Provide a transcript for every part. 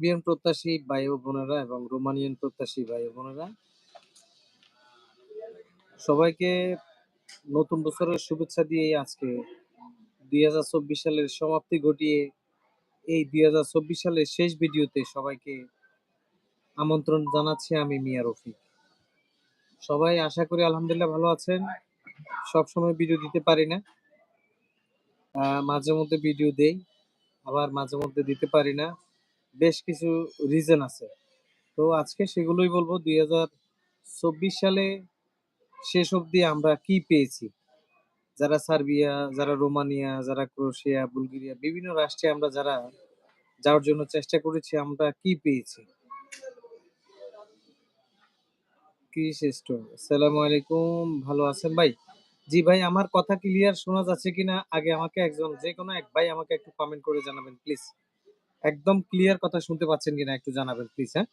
Serbian প্রত্যাশী ভাই ও বোনেরা এবং রোমানিয়ান প্রত্যাশী ভাই ও বোনেরা, সবাইকে নতুন বছরের শুভেচ্ছা দিয়ে আজকে দুই হাজার চব্বিশ সালের সমাপ্তি ঘটিয়ে এই দুই হাজার চব্বিশ সালের শেষ ভিডিওতে সবাইকে আমন্ত্রণ জানাচ্ছি আমি মিয়া রফিক। সবাই আশা করি আলহামদুলিল্লাহ ভালো আছেন। সব সময় ভিডিও দিতে পারি না। মাঝে মধ্যে ভিডিও দেই, আবার মাঝে মধ্যে দিতে পারি না। বেশ কিছু রিজন আছে। তো আজকে সেগুলোই বলব, দুই চব্বিশ সালে শেষ অবধি আমরা কি পেয়েছি? যারা সার্বিয়া, যারা রোমানিয়া, যারা ক্রোয়েশিয়া, বুলগেরিয়া, বিভিন্ন রাষ্ট্রে আমরা যারা যাওয়ার জন্য চেষ্টা করেছি, আমরা কি পেয়েছি? কি শ্রেষ্ঠ সালাম আলাইকুম, ভালো আছেন ভাই? জি ভাই, আমার কথা ক্লিয়ার শোনা যাচ্ছে কিনা? আগে আমাকে একজন, যে কোনো এক ভাই আমাকে একটু কমেন্ট করে জানাবেন প্লিজ একদম ক্লিয়ার কথা শুনতে পাচ্ছেন কিনা একটু জানাবেন প্লিজ হ্যাঁ?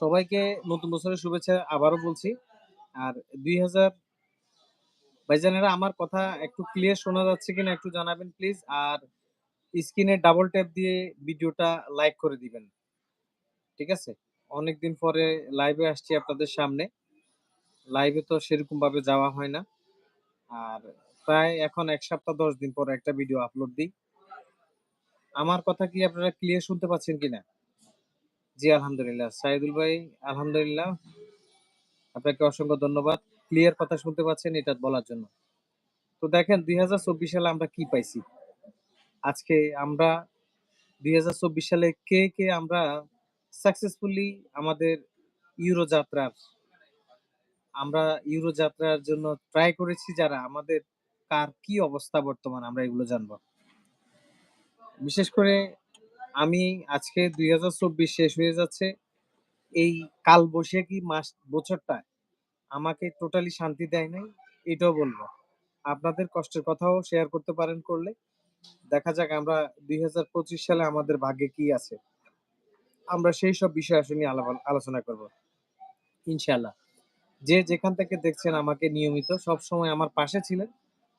সবাইকে নতুন বছরের শুভেচ্ছা আবারও বলছি। আর দুই হাজার ভাইজানেরা, আমার কথা একটু ক্লিয়ার শোনা যাচ্ছে কিনা একটু জানাবেন প্লিজ আর স্ক্রিনে ডাবল ট্যাপ দিয়ে ভিডিওটা লাইক করে দিবেন। ঠিক আছে? অনেকদিন পরে লাইভে আসছি আপনাদের সামনে। লাইভে তো সেরকম ভাবে যাওয়া হয় না। আর প্রায় এখন এক সপ্তাহ দশ দিন পর একটা ভিডিও আপলোড দিই। আমার কথা কি আপনারা ক্লিয়ার শুনতে পাচ্ছেন কিনা? জি, আলহামদুলিল্লাহ। সাইদুল ভাই, আলহামদুলিল্লাহ। আপনাকে অসংখ্য ধন্যবাদ। ক্লিয়ার কথা শুনতে পাচ্ছেন, এটা বলার জন্য। তো দেখেন, দুই হাজার চব্বিশ সালে আমরা কি পাইছি? আজকে আমরা দুই হাজার চব্বিশ সালে কে কে আমরা সাকসেসফুলি আমাদের ইউরো যাত্রার আমরা ইউরো যাত্রার জন্য ট্রাই করেছি যারা আমাদের কার কি অবস্থা বর্তমান আমরা এগুলো জানব। বিশেষ করে আমি আজকে দুই শেষ হয়ে যাচ্ছে। এই কাল বৈশাখী মাস বছরটা আমাকে টোটালি শান্তি দেয় নাই, এটাও বলব। আপনাদের কষ্টের কথাও শেয়ার করতে পারেন করলে। দেখা যাক আমরা দুই হাজার পঁচিশ সালে আমাদের ভাগ্যে কি আছে। আমরা সেই সব বিষয় আসলে নিয়ে আলোচনা করব ইনশাল্লাহ যে যেখান থেকে দেখছেন আমাকে নিয়মিত সব সময় আমার পাশে ছিলেন।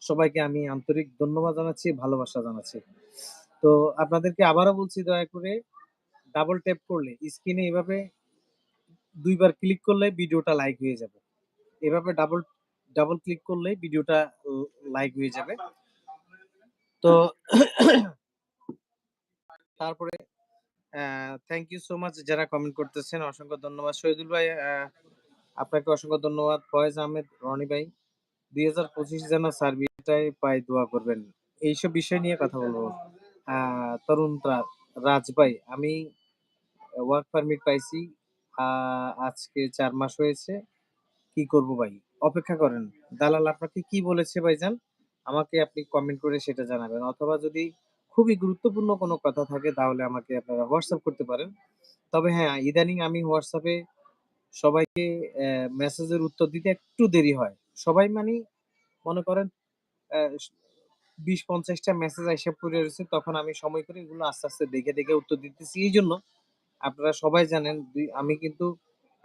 সবাইকে আমি আন্তরিক ধন্যবাদ জানাচ্ছি, ভালোবাসা জানাচ্ছি। তো আপনাদেরকে আবারও বলছি দয়া করে ডাবল ট্যাপ করলে স্ক্রিনে এভাবে দুইবার ক্লিক করলে ভিডিওটা লাইক হয়ে যাবে। এভাবে ডাবল ডাবল ক্লিক করলে ভিডিওটা লাইক হয়ে যাবে। তো তারপরে থ্যাংক ইউ সো মাচ যারা কমেন্ট করতেছেন, অসংখ্য ধন্যবাদ। শহীদুল ভাই আপনাকে অসংখ্য ধন্যবাদ। ফয়েজ আহমেদ, রনি ভাই, দুই হাজার পঁচিশ যেন সার্বিয়াটাই পাই দোয়া করবেন। এইসব বিষয় নিয়ে কথা বলব। তরুণ রাজ ভাই আমি ওয়ার্ক পারমিট পাইছি। আজকে চার মাস হয়েছে। কি করব ভাই? অপেক্ষা করেন। দালাল আপনাকে কি বলেছে ভাই ভাইজান? আমাকে আপনি কমেন্ট করে সেটা জানাবেন। অথবা যদি খুবই গুরুত্বপূর্ণ কোনো কথা থাকে, তাহলে আমাকে আপনারা হোয়াটসঅ্যাপ করতে পারেন। তবে হ্যাঁ ইদানিং আমি হোয়াটসঅ্যাপে সবাইকে মেসেজের উত্তর দিতে একটু দেরি হয়। সবাই মানে মনে করেন বিশ পঞ্চাশটা মেসেজ আইসা পড়ে রয়েছে, তখন আমি সময় করে এগুলো আস্তে আস্তে দেখে দেখে উত্তর দিতেছি। এই জন্য আপনারা সবাই জানেন আমি কিন্তু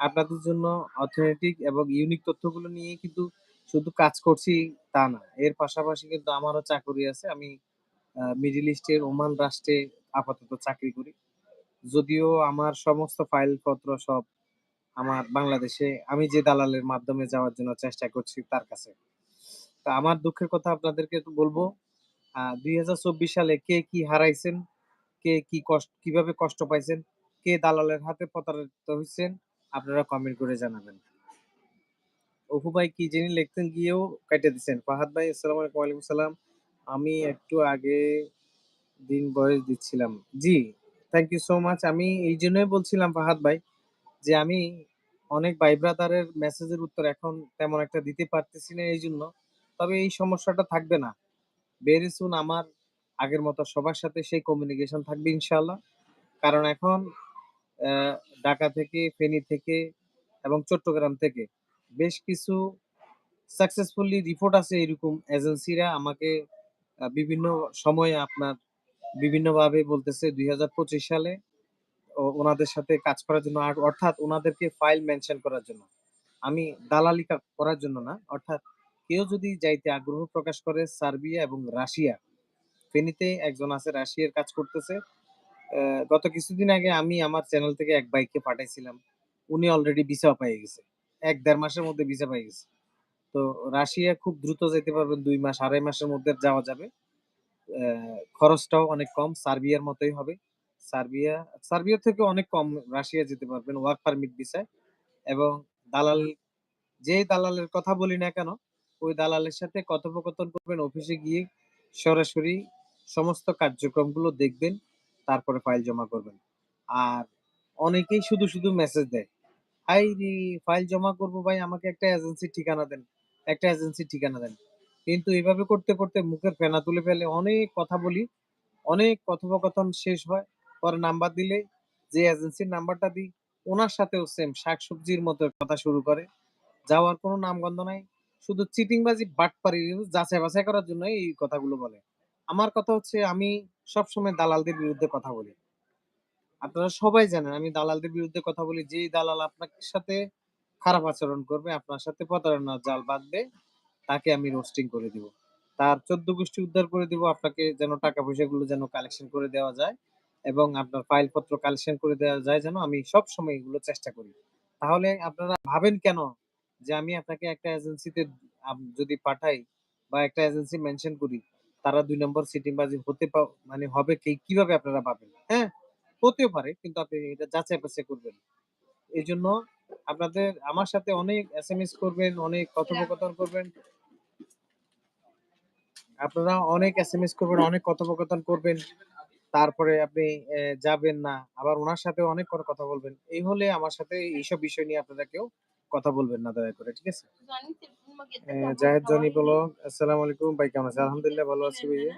আপনাদের জন্য অর্থনৈতিক এবং ইউনিক তথ্যগুলো নিয়ে কিন্তু শুধু কাজ করছি তা না। এর পাশাপাশি কিন্তু আমারও চাকরি আছে। আমি মিডিল ইস্টের ওমান রাষ্ট্রে আপাতত চাকরি করি। যদিও আমার সমস্ত ফাইলপত্র সব আমার বাংলাদেশে, আমি যে দালালের মাধ্যমে যাওয়ার জন্য চেষ্টা করছি তার কাছে। তা আমার দুঃখের কথা আপনাদেরকে একটু বলব। দুই হাজার চব্বিশ সালে কে কি হারাইছেন? কে কি কষ্ট, কীভাবে কষ্ট পাইছেন? কে দালালের হাতে প্রতারিত হয়েছেন আপনারা কমেন্ট করে জানাবেন। অপু ভাই কি যিনি লিখতেন গিয়েও কেটে দিচ্ছেন ফাহাদ ভাই, আসসালামু আলাইকুম সালাম। আমি একটু আগে দিন বয়স দিচ্ছিলাম। জি থ্যাংক ইউ সো মাচ আমি এই জন্যই বলছিলাম ফাহাদ ভাই যে আমি অনেক ভাই ব্রাদারের মেসেজের উত্তর এখন তেমন একটা দিতে পারতেছি না এই জন্য তবে এই সমস্যাটা থাকবে না। ভেরি আমার আগের মতো সবার সাথে সেই কমিউনিকেশন থাকবে ইনশাল্লাহ কারণ এখন ঢাকা থেকে, ফেনী থেকে এবং চট্টগ্রাম থেকে বেশ কিছু সাকসেসফুলি রিপোর্ট আছে এরকম এজেন্সিরা আমাকে বিভিন্ন সময়ে আপনার বিভিন্নভাবে বলতেছে দুই হাজার পঁচিশ সালে ওনাদের সাথে কাজ করার জন্য অর্থাৎ ওনাদেরকে ফাইল মেনশন করার জন্য। আমি দালালি করার জন্য না, অর্থাৎ কেউ যদি যাইতে আগ্রহ প্রকাশ করে সার্বিয়া এবং রাশিয়া ফেনীতে একজন আছে রাশিয়ার কাজ করতেছে। গত কিছুদিন আগে আমি আমার চ্যানেল থেকে এক ভাইকে পাঠাইছিলাম। উনি অলরেডি ভিসাও পেয়ে গেছে। এক দেড় মাসের মধ্যে ভিসা পেয়ে গেছে। তো রাশিয়া খুব দ্রুত যেতে পারবেন দুই মাস, ২.৫ মাসের মধ্যে যাওয়া যাবে। খরচটাও অনেক কম, সার্বিয়ার মতোই হবে। সার্বিয়া সার্বিয়া থেকে অনেক কম রাশিয়া যেতে পারবেন ওয়ার্ক পারমিট ভিসায় এবং দালাল যেই দালালের কথা বলি না কেন, ওই দালালের সাথে কথোপকথন করবেন অফিসে গিয়ে সরাসরি সমস্ত কার্যক্রমগুলো দেখবেন, তারপরে ফাইল জমা করবেন। আর অনেকেই শুধু, শুধু মেসেজ দেয়। "হাইরে! ফাইল জমা করব ভাই আমাকে একটা এজেন্সির ঠিকানা দেন, একটা এজেন্সির ঠিকানা দেন।" কিন্তু এভাবে করতে, করতে মুখের ফেনা তুলে ফেলে অনেক কথা বলি, অনেক কথোপকথন শেষ হয়। পরে নাম্বার দিলে যে এজেন্সির নাম্বারটা দিই, ওনার সাথেও সেম শাকসবজির মতো কথা শুরু করে। যাওয়ার কোনো নামগন্ধ নাই। শুধু চিটিংবাজি, বাটপারি যাচাই-বাছাই করার জন্য এই কথাগুলো বলে। আমার কথা হচ্ছে আমি সবসময় দালালদের বিরুদ্ধে কথা বলি। আপনারা সবাই জানেন আমি দালালদের বিরুদ্ধে কথা বলি। যেই দালাল আপনার সাথে খারাপ আচরণ করবে, আপনার সাথে প্রতারণার জাল বাঁধবে, তাকে আমি রোস্টিং করে দিব। তার ১৪ গোষ্ঠী উদ্ধার করে দিব। আপনাকে যেন টাকা-পয়সাগুলো যেন কালেকশন করে দেওয়া যায় এবং আপনার ফাইলপত্র কালেকশন করে দেওয়া যায় যেন আমি সবসময় এগুলো চেষ্টা করি। তাহলে আপনারা ভাবেন কেন যে আমি আপনাকে একটা এজেন্সিতে যদি পাঠাই বা একটা এজেন্সি মেনশন করি, তারা দুই নম্বর সিটিংবাজি হতে মানে হবে কি কীভাবে আপনারা পাবেন হ্যাঁ? হতেও পারে কিন্তু আপনি এটা যাচাই-বাছাই করবেন। এই জন্য আপনাদের আমার সাথে অনেক এসএমএস করবেন, অনেক কথোপকথন করবেন। আপনারা অনেক এসএমএস করবেন, অনেক কথোপকথন করবেন। তারপরে আপনি যাবেন না। আবার ওনার সাথে অনেক কথা বলবেন। এই হলে আমার সাথে এইসব বিষয় নিয়ে আপনারা কেউ কথা বলবেন না দয়া করে। ঠিক আছে? জাহেদ জনি বলো, "আসসালামু আলাইকুম ভাই কেমন আছেন?" আলহামদুলিল্লাহ ভালো আছি ভাইয়া।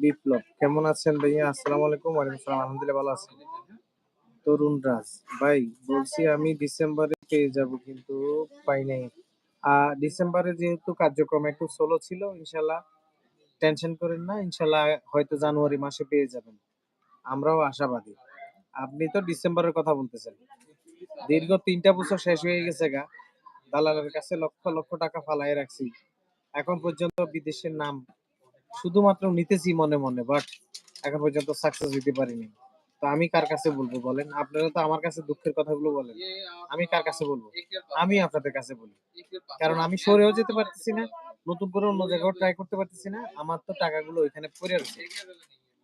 বিপ্লব, "কেমন আছেন ভাইয়া?" আসসালামু আলাইকুম। ওয়ালাইকুম আসসালাম। আলহামদুলিল্লাহ ভালো আছি। তরুণ রাজ, "ভাই বলছি আমি ডিসেম্বরে পেয়ে যাব কিন্তু পাই নাই।" আ ডিসেম্বরে যেহেতু কার্যক্রম একটু স্লো ছিল, ইনশাআল্লাহ টেনশন করেন না। ইনশাআল্লাহ হয়তো জানুয়ারি মাসে পেয়ে যাবেন। আমরাও আশাবাদী। আপনি তো ডিসেম্বরের কথা বলতেছেন। দীর্ঘ তিনটা বছর শেষ হয়ে গেছে গা। দালালের কাছে লক্ষ, লক্ষ টাকা ফালাইয়া রাখছি। এখন পর্যন্ত বিদেশের নাম শুধুমাত্র নিতেছি মনে, মনে। বাট এখন পর্যন্ত সাকসেস হইতে পারিনি। তো আমি কার কাছে বলব বলেন? আপনারা তো আমার কাছে দুঃখের কথাগুলো বলেন। আমি কার কাছে বলব? আমি আপনাদের কাছে বলি। কারণ আমি সরেও যেতে পারতেছি না। নতুন করে অন্য জায়গায়ও ট্রাই করতে পারতেছি না। আমার তো টাকাগুলো ওইখানে পইড়া রইছে।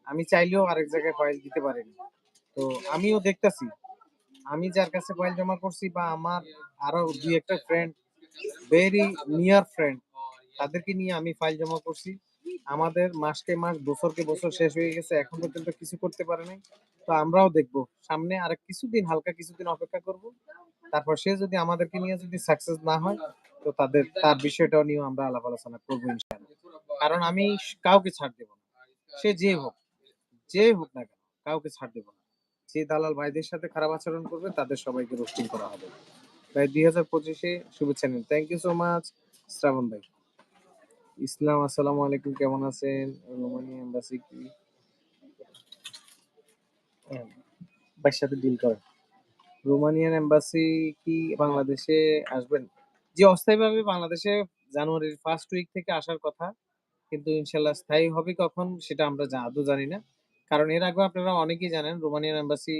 আমি চাইলেও আরেক জায়গায় ফাইল দিতে পারিনি। তো আমিও দেখতাছি। আমি যার কাছে ফাইল জমা করছি বা আমার আরও দুই একটা ফ্রেন্ড, ভেরি নিয়ার ফ্রেন্ড, তাদেরকে নিয়ে আমি ফাইল জমা করছি। আমাদের মাসকে মাস, বছরকে বছর শেষ হয়ে গেছে। এখন পর্যন্ত কিছু করতে পারে নাই। তো আমরাও দেখব। সামনে আরেক কিছুদিন হালকা কিছুদিন অপেক্ষা করব। তারপর সে যদি আমাদেরকে নিয়ে যদি সাকসেস না হয়, তো তাদের তার বিষয়টাও নিয়েও আমরা আলাপ আলোচনা করব ইনশাআল্লাহ। কারণ আমি কাউকে ছাড় দেব না। সে যে হোক, যে হোক না কেন, কাউকে ছাড় দেব না। যে দালাল ভাইদের সাথে খারাপ আচরণ করবে তাদের সবাইকে রোস্টিং করা হবে। ভাই ২০২৫ এ শুভেচ্ছা নিন। Thank you so much Shrabon ভাই। ইসলাম, আসসালামু আলাইকুম কেমন আছেন? রোমানিয়া এম্বাসি কি হ্যাঁ, ভাইয়ের সাথে ডিল করেন। রোমানিয়ান এম্বাসি কি বাংলাদেশে আসবেন? জি, অস্থায়ীভাবে বাংলাদেশে জানুয়ারির ফার্স্ট উইক থেকে আসার কথা। কিন্তু ইনশাআল্লাহ স্থায়ী হবে কখন সেটা আমরা আদৌ জানি না। কারণ এর আগে আপনারা অনেকেই জানেন রোমানিয়ান এম্বাসি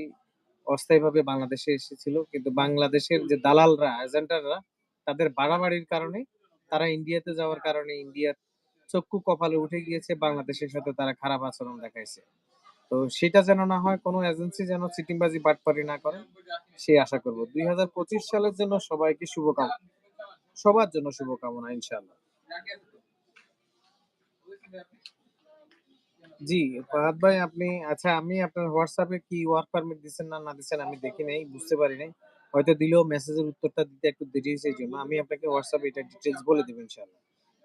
অস্থায়ীভাবে বাংলাদেশে এসেছিল। কিন্তু বাংলাদেশের যে দালালরা, এজেন্টাররা তাদের বাড়াবাড়ির কারণে তারা ইন্ডিয়াতে যাওয়ার কারণে ইন্ডিয়ার চক্ষু কপালে উঠে গিয়েছে। বাংলাদেশের সাথে তারা খারাপ আচরণ দেখাইছে। তো সেটা যেন না হয়, কোনো এজেন্সি যেন চিটিংবাজি, বাটপারি না করে, সে আশা করব। ২০২৫ সালের জন্য সবাইকে শুভকাম সবার জন্য শুভকামনা ইনশাআল্লাহ। জি, ফাহাদ ভাই আপনি আচ্ছা আমি আপনার এ কি ওয়ার্ক পারমিট দিছেন না, না দিছেন আমি দেখি নাই, বুঝতে পারি নাই। হয়তো দিলেও মেসেজের উত্তরটা দিতে একটু দেরি হইছে এইজন্য। আমি আপনাকে WhatsApp এ এটার ডিটেইলস বলে দিব ইনশাআল্লাহ।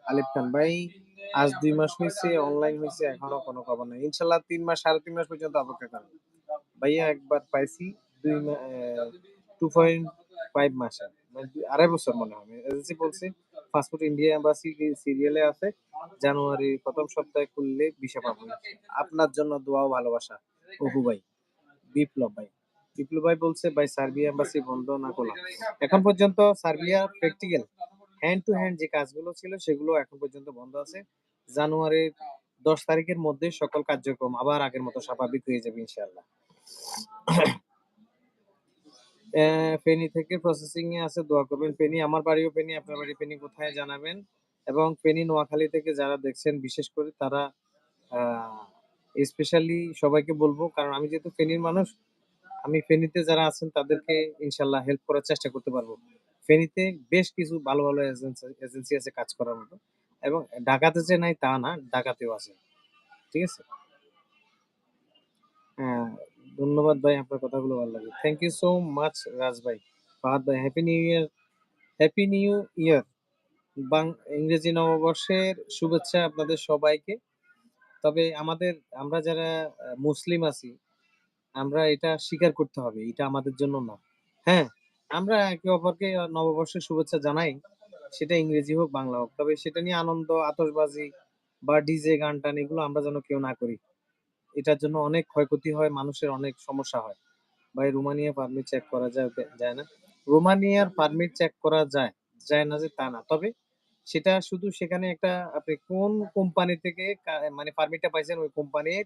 আলিফ খান ভাই, আজ ২ মাস হইছে, অনলাইন হইছে, এখনও কোনো খবর নাই। ইনশাআল্লাহ ৩ মাস, ৩.৫ মাস পর্যন্ত অপেক্ষা করেন। ভাইয়া একবার পাইছি ২ মা অ্যা 2.5 মাসে। মানে ২.৫ বছর মনে হয়। এজেন্সি বলছে পাসপোর্ট ইন্ডিয়া এম্বাসি সিরিয়ালে আছে। জানুয়ারির প্রথম সপ্তাহে খুললে ভিসা পাবো। আপনার জন্য দোয়া ভালোবাসা। অপু ভাই, বিপ্লব ভাই। বিপ্লব ভাই বলছে ভাই সার্বিয়া এম্বাসি বন্ধ না খোলা? এখন পর্যন্ত Serbia practical hand to hand যে কাজগুলো ছিল সেগুলো এখন পর্যন্ত বন্ধ আছে। জানুয়ারির ১০ তারিখের মধ্যে সকল কার্যক্রম আবার আগের মতো স্বাভাবিক হয়ে যাবে ইনশাআল্লাহ। ফেনী থেকে প্রসেসিং এ আছে দোয়া করবেন। ফেনী আমার বাড়িও ফেনী, আপনার বাড়ি ফেনী কোথায় জানাবেন। এবং ফেনী নোয়াখালী থেকে যারা দেখছেন বিশেষ করে তারা স্পেশালি সবাইকে বলব কারণ আমি যেহেতু ফেনীর মানুষ, আমি ফেনীতে যারা আছেন তাদেরকে ইনশাল্লাহ হেল্প করার চেষ্টা করতে পারব। ফেনীতে বেশ কিছু ভালো, ভালো এজেন্সি এজেন্সি আছে কাজ করার মতো। এবং ঢাকাতে যে নাই তা না, ঢাকাতেও আছে। ঠিক আছে? ধন্যবাদ ভাই আপনার কথাগুলো ভালো লাগে। Thank you so much Raj ভাই। ফাহাদ ভাই happy new year happy new year. বাং ইংরেজি নববর্ষের শুভেচ্ছা আপনাদের সবাইকে। তবে আমাদের আমরা যারা মুসলিম আছি, আমরা এটা স্বীকার করতে হবে। এটা আমাদের জন্য না। হ্যাঁ, আমরা একে অপরকে নববর্ষের শুভেচ্ছা জানাই। সেটা ইংরেজি হোক, বাংলা হোক। তবে সেটা নিয়ে আনন্দ, আতশবাজি বা ডিজে গান-টান এগুলো আমরা যেন কেউ না করি। এটার জন্য অনেক ক্ষয়ক্ষতি হয়, মানুষের অনেক সমস্যা হয়। ভাই রোমানিয়া পারমিট চেক করা যায় যায় না? রোমানিয়ার পারমিট চেক করা যায়। যায় না যে তা না। তবে সেটা শুধু সেখানে একটা আপনি কোন কোম্পানি থেকে কা মানে পারমিটটা পাইছেন ওই কোম্পানির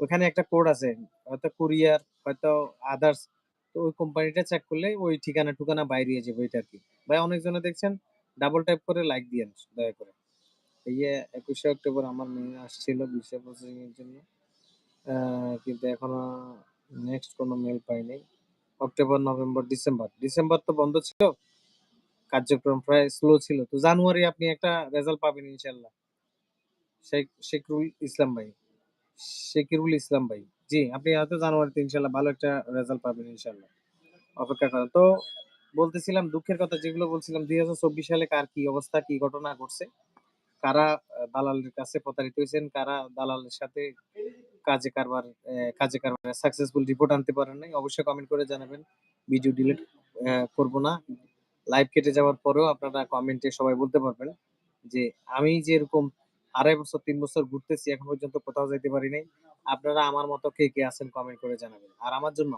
ওখানে একটা কোড আছে। হয়তো কুরিয়ার, হয়তো আদার্স। তো ওই কোম্পানিটা চেক করলে ওই ঠিকানা-টুকানা বাইরিয়ে যাবে এটা আরকি। ভাই অনেকজনে দেখছেন ডাবল ট্যাপ করে লাইক দিয়েন দয়া করে। ইয়ে ২১শে অক্টোবর আমার মেয়ে আসছিল ভিসা প্রসেসিং এর জন্য। কিন্তু এখনও নেক্সট কোনো মেল পাইনি অক্টোবর, নভেম্বর, ডিসেম্বর। ডিসেম্বর তো বন্ধ ছিল। কার্যক্রম প্রায় স্লো ছিল। তো জানুয়ারি আপনি একটা রেজাল্ট পাবেন ইনশাল্লাহ শেখ শেখরুল ইসলাম ভাই। শেকিরুল ইসলাম ভাই। জি, আপনি হয়তো জানুয়ারিতে ইনশাল্লাহ ভালো একটা রেজাল্ট পাবেন ইনশাল্লাহ অপেক্ষা করেন। তো বলতেছিলাম দুঃখের কথা যেগুলো বলছিলাম ২০২৪ সালে কার কি অবস্থা, কি ঘটনা ঘটছে, কারা দালালের কাছে প্রতারিত হয়েছেন কারা দালালের সাথে কাজে কারবার কাজে কারবার সাকসেসফুল রিপোর্ট আনতে পারেন নাই। অবশ্যই কমেন্ট করে জানাবেন। ভিডিও ডিলিট করব না। লাইভ কেটে যাওয়ার পরেও আপনারা কমেন্টে সবাই বলতে পারবেন যে, আমি যে এরকম ২.৫ বছর তিন বছর ঘুরতেছি এখন পর্যন্ত কোথাও যাইতে পারি নাই। আপনারা আমার মতো কে, কে আছেন কমেন্ট করে জানাবেন। আর আমার জন্য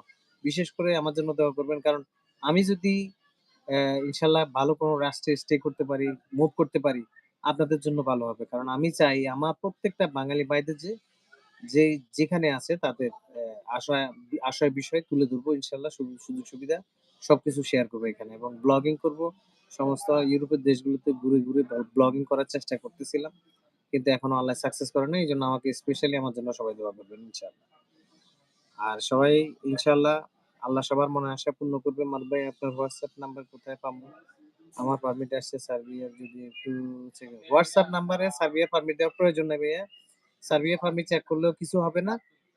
বিশেষ করে আমার জন্য দোয়া করবেন। কারণ আমি যদি অ্যা ইনশাআল্লাহ ভালো কোনো রাষ্ট্রে স্টে করতে পারি, মুভ করতে পারি, আপনাদের জন্য ভালো হবে। কারণ আমি চাই আমার প্রত্যেকটা বাঙালি ভাইদের যে, যে যেখানে আছে তাদের আশয় আশয় বিষয় তুলে ধরবো ইনশাল্লাহ সুযোগ সুবিধা সবকিছু শেয়ার করব এখানে এবং ব্লগিং করব। সমস্ত ইউরোপের দেশগুলোতে ঘুরে, ঘুরে ব্লগিং করার চেষ্টা করতেছিলাম। কিন্তু এখনও আল্লাহ সাকসেস করে নাই। জন্য আমাকে স্পেশালি আমার জন্য সবাই দোয়া করবেন ইনশাল্লাহ আর সবাই ইনশাআল্লাহ আল্লাহ সবার মনে আশা পূর্ণ করবে। মারুফ ভাই আপনার হোয়াটসঅ্যাপ নাম্বার কোথায় পাবো? আমার পারমিট আসছে সার্বিয়ার যদি একটু হোয়াটসঅ্যাপ নাম্বারে সার্বিয়ার পারমিট দেওয়ার প্রয়োজন নাই ভাইয়া। সার্বিয়া পারমিট চেক করলেও কিছু হবে না।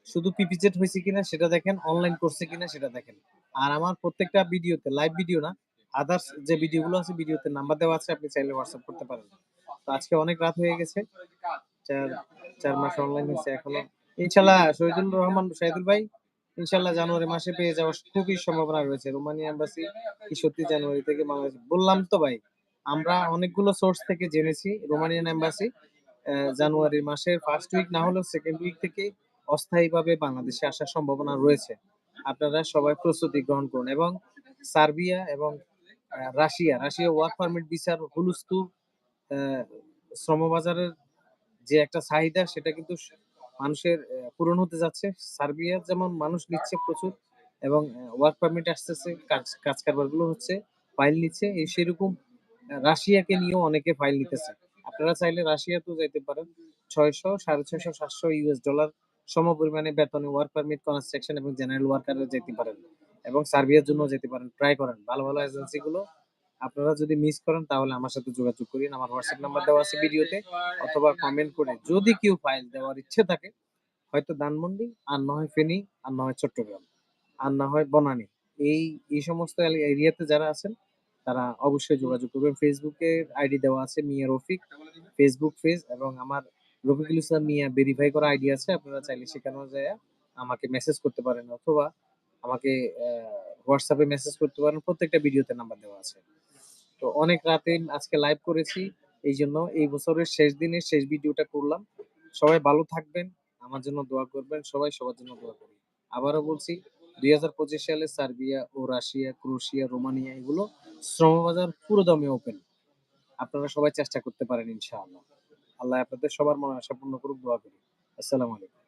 শুধু পিপিজেড হয়েছে কিনা সেটা দেখেন, অনলাইন করছে কিনা সেটা দেখেন। আর আমার প্রত্যেকটা ভিডিওতে লাইভ ভিডিও না, আদার্স যে ভিডিওগুলো আছে ভিডিওতে নাম্বার দেওয়া আছে আপনি চাইলে হোয়াটসঅ্যাপ করতে পারেন। তো আজকে অনেক রাত হয়ে গেছে। ৪, ৪ মাস অনলাইন হয়েছে এখনও। ইনশাআল্লাহ শহীদুল রহমান শাহিদুল ভাই ইনশাআল্লাহ জানুয়ারি মাসে পেয়ে যাওয়ার খুবই সম্ভাবনা রয়েছে। রোমানিয়া এম্বাসি কি সত্যি জানুয়ারি থেকে বাংলাদেশ বললাম তো ভাই, আমরা অনেকগুলো সোর্স থেকে জেনেছি রোমানিয়ান এম্বাসি জানুয়ারি মাসের ফার্স্ট উইক না হলেও সেকেন্ড উইক থেকে অস্থায়ীভাবে বাংলাদেশে আসার সম্ভাবনা রয়েছে। আপনারা সবাই প্রস্তুতি গ্রহণ করুন এবং সার্বিয়া এবং রাশিয়া, রাশিয়া ওয়ার্ক পারমিট হুলস্থুল অ্যা শ্রমবাজারের যে একটা চাহিদা সেটা কিন্তু মানুষের পূরণ হতে যাচ্ছে। সার্বিয়া যেমন মানুষ নিচ্ছে প্রচুর এবং ওয়ার্ক পারমিট আসতেছে, কাজ কাজ কারবারগুলো হচ্ছে, ফাইল নিচ্ছে। এই সেরকম রাশিয়াকে নিয়েও অনেকে ফাইল নিতেছে। আপনারা চাইলে রাশিয়াতেও যাইতে পারেন। ৬০০, ৬৫০, ৭০০ ইউএস ডলার সমপরিমাণে বেতনে ওয়ার্ক পারমিট, কনস্ট্রাকশন এবং জেনারেল ওয়ার্কাররা যেতে পারেন এবং সার্বিয়ার জন্য যেতে পারেন। ট্রাই করেন। ভালো, ভালো এজেন্সিগুলো আপনারা যদি মিস করেন তাহলে আমার সাথে যোগাযোগ করিয়েন। আমার হোয়াটসঅ্যাপ নাম্বার দেওয়া আছে ভিডিওতে অথবা কমেন্ট করে যদি কেউ ফাইল দেওয়ার ইচ্ছে থাকে হয়তো ধানমন্ডি, আর না হয় ফেনী, আর না হয় চট্টগ্রাম, আর না হয় বনানী। এই, এই সমস্ত এরিয়াতে যারা আছেন তারা অবশ্যই যোগাযোগ করবেন। ফেসবুকে আইডি দেওয়া আছে মিয়া রফিক ফেসবুক পেজ এবং আমার রফিকুল ইসলাম মিয়া ভেরিফাই করা আইডি আছে। আপনারা চাইলে সেখানেও যায় আমাকে মেসেজ করতে পারেন অথবা আমাকে অ্যা WhatsApp মেসেজ করতে পারেন। প্রত্যেকটা ভিডিওতে নাম্বার দেওয়া আছে। তো অনেক রাতে আজকে লাইভ করেছি। এই জন্য এই বছরের শেষ দিনে শেষ ভিডিওটা করলাম। সবাই ভালো থাকবেন। আমার জন্য দোয়া করবেন। সবাই সবার জন্য দোয়া করবেন আবারও বলছি ২০২৫ সালে সার্বিয়া ও রাশিয়া, ক্রোশিয়া রোমানিয়া এগুলো শ্রমবাজার পুরোদমে ওপেন। আপনারা সবাই চেষ্টা করতে পারেন ইনশাআল্লাহ। আল্লাহ আপনাদের সবার মনে আশা পূর্ণ করুক দোয়া করি। আসসালামু আলাইকুম।